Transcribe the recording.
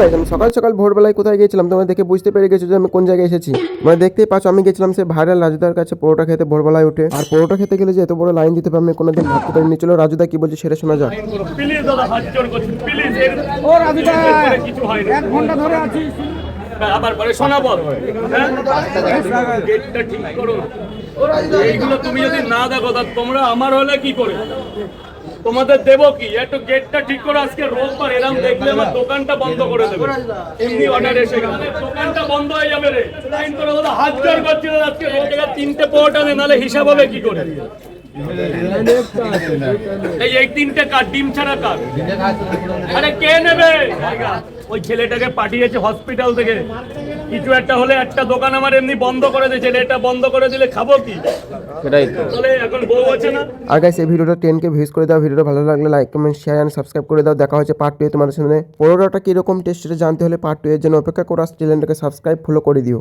Guys আমি সকাল সকাল ভোরবেলায় কোথায় গেছিলাম তোমরা দেখে বুঝতে পেরে গেছো যে আমি কোন জায়গায় এসেছি। মানে দেখতেই পাচ্ছ, আমি গেছিলাম সে ভাইরাল রাজুদার কাছে পরোটা খেতে ভোরবেলায় উঠে। আর পরোটা খেতে গেলে যে এত বড় লাইন দিতে পারবে কোনোদিন ভাবতে পারিনি। চলো রাজুদা কি বলছে সেটা শোনা যায় ও রাজুদা, এক ঘণ্টা ধরে আবার পরে শোনাবো হ্যাঁ? এইগুলো তুমি যদি না দেখো তোমরা আমার হলে কি করে? তোমাদের দেবো কি? একটু গেটটা ঠিক করো, আজকে রোববার এরম দেখলে আমার দোকানটা বন্ধ করে দেবে। এমনি অর্ডার এসে দোকানটা বন্ধ হয়ে যাবে রে। লাইন করে বলো, হাত জোর করছি না, আজকে রোজ তিনটে পোটা দে নাহলে হিসাব হবে কি করে? এই এই তিনটে কার ডিম ছাড়া কার আরে কে নেবে? ওই ছেলেটাকে পাঠিয়েছে হসপিটাল থেকে। কিছু একটা হলে একটা দোকান আমার এমনি বন্ধ করে দিয়েছে। এটা বন্ধ করে দিলে খাব কি? সেটাই তাহলে এখন বউ আছে না? আর গাইস এই ভিডিওটা ভিউজ করে দাও। ভিডিওটা ভালো লাগলে like comment share and subscribe করে দাও। দেখা হচ্ছে পার্ট টু তোমাদের সামনে। পরোটাটা কীরকম টেস্ট সেটা জানতে হলে পার্ট টু এর জন্য অপেক্ষা করো চ্যানেলটাকে সাবস্ক্রাইব ফলো করে দিও।